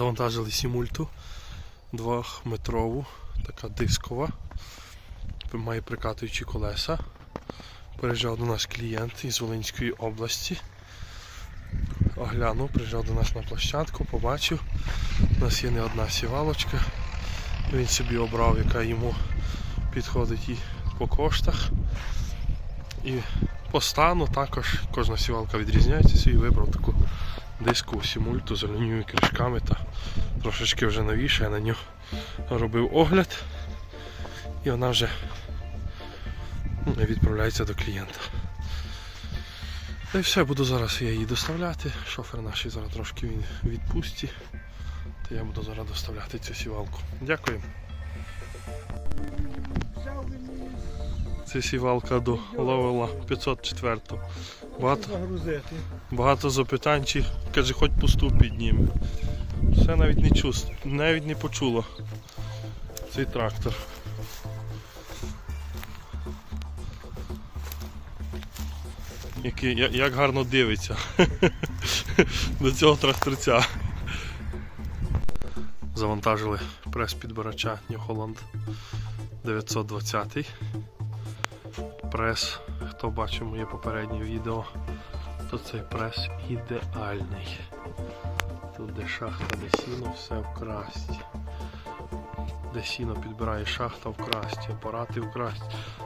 Завантажили сімульту двохметрову, така дискова. Має прикатуючі колеса. Приїжджав до нас клієнт із Волинської області. Оглянув, приїжджав до нас на площадку, побачив. У нас є не одна сівалочка. Він собі обрав, яка йому підходить і по коштах. І по стану також кожна сівалка відрізняється свій вибрав таку диску сімульту з алюмінієвими кришками та трошечки вже новіше, я на нього робив огляд і вона вже ну, відправляється до клієнта. Та й все, буду зараз я її доставляти. Шофер наш зараз трошки він відпустці. Та я буду зараз доставляти цю сівалку. Дякую. Це сівалка до ловила 504. Багато, багато запитань, чи каже, хоч пусту підніме. Все навіть не чувств, навіть не почуло цей трактор. Який, я- як гарно дивиться до цього тракторця. Завантажили прес підбирача New Holland 920. Прес, хто бачив моє попереднє відео, то цей прес ідеальний. Тут де шахта, де сіно, все вкрасть. Де сіно підбирає шахта вкрасть, апарати вкрасть.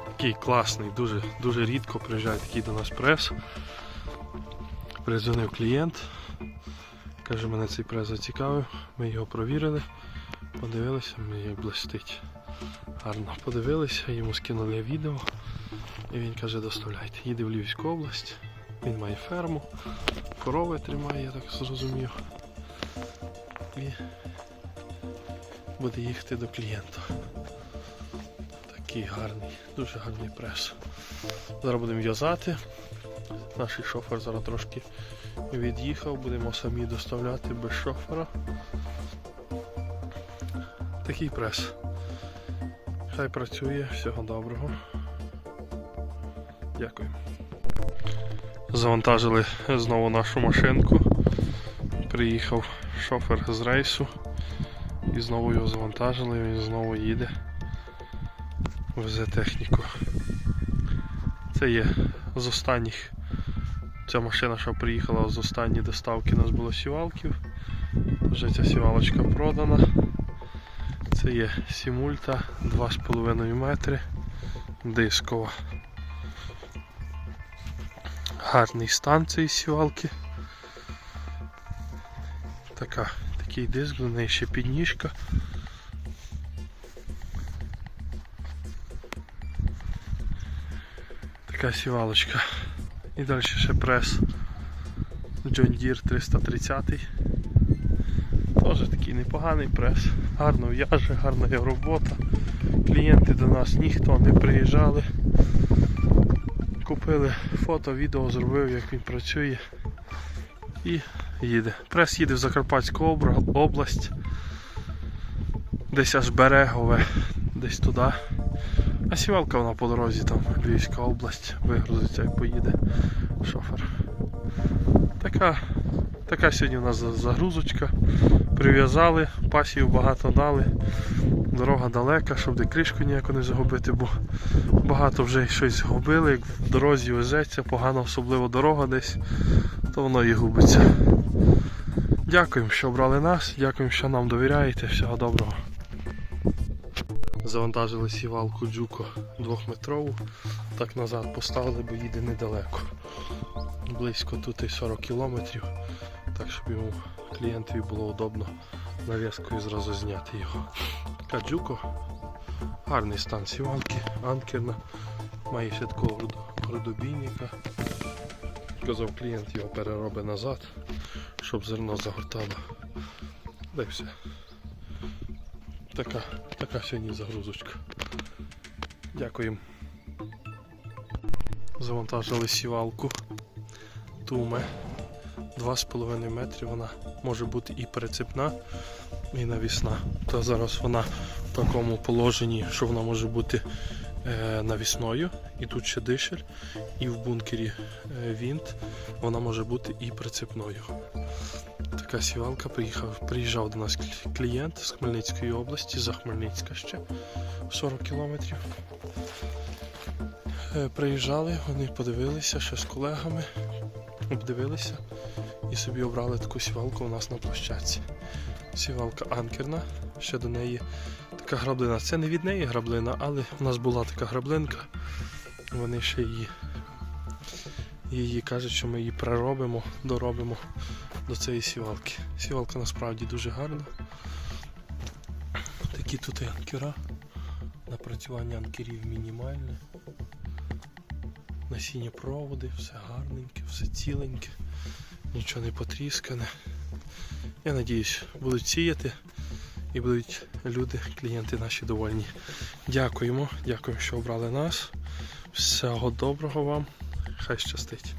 Такий класний, дуже, дуже рідко приїжджає такий до нас прес. Призвонив клієнт. Каже, мене цей прес зацікавив. Ми його провірили, подивилися, мені як блистить. Гарно подивилися, йому скинули відео. І він каже, доставляйте. Їде в Львівську область. Він має ферму, корови тримає, я так зрозумів. І буде їхати до клієнта. Такий гарний, дуже гарний прес. Зараз будемо в'язати. Наш шофер зараз трошки від'їхав, будемо самі доставляти без шофера. Такий прес. Хай працює, всього доброго. Дякую. Завантажили знову нашу машинку. Приїхав шофер з рейсу і знову його завантажили, він знову їде. Везе техніку. Це є з останніх. Ця машина, що приїхала з останньої доставки, у нас було сівалків. Вже ця сівалочка продана. Це є сімульта 2,5 метри дискова. Гарний стан цієї сівалки. Така, такий диск, до неї ще підніжка. Така сівалочка. І далі ще прес John Deere 330. Теж такий непоганий прес. Гарно в'яже, гарна його робота. Клієнти до нас ніхто не приїжджали. Купили фото, відео зробив, як він працює. І їде. Прес їде в Закарпатську область. Десь аж Берегове, десь туди. А сівалка вона по дорозі там Львівська область, вигрузиться і поїде шофер. Така, така сьогодні у нас загрузочка. Прив'язали, пасів багато дали. Дорога далека, щоб де кришку ніяку не загубити, бо багато вже щось згубили, як в дорозі везеться, погана особливо дорога десь, то воно і губиться. Дякуємо, що обрали нас, дякуємо, що нам довіряєте. Всього доброго. Завантажили сівалку Джуко двохметрову, так назад поставили, бо їде недалеко. Близько тут і 40 кілометрів, так щоб йому клієнтові було удобно нав'язкою зразу зняти його. Така Джуко, гарний стан сівалки, анкерна, має ще такого. Казав клієнт його переробить назад, щоб зерно загортало. Да й все. Така, така сьогодні загрузочка. Дякуємо. Завантажили сівалку. Туме. 2,5 метри вона може бути і прицепна, і навісна. Та зараз вона в такому положенні, що вона може бути е, навісною, і тут ще дишель, і в бункері е, вінт вона може бути і прицепною. Така сівалка приїхав, приїжджав до нас клієнт з Хмельницької області, за Хмельницька ще 40 кілометрів. Е, Приїжджали, вони подивилися ще з колегами, обдивилися і собі обрали таку сівалку у нас на площадці. Сівалка анкерна, ще до неї така граблина. Це не від неї граблина, але в нас була така граблинка. Вони ще її, її кажуть, що ми її переробимо, доробимо до цієї сівалки. Сівалка насправді дуже гарна. Такі тут і анкера. Напрацювання анкерів мінімальне. Насіння проводи, все гарненьке, все ціленьке, нічого не потріскане. Я надіюсь, будуть сіяти і будуть люди, клієнти наші довольні. Дякуємо, дякуємо, що обрали нас. Всього доброго вам. Хай щастить.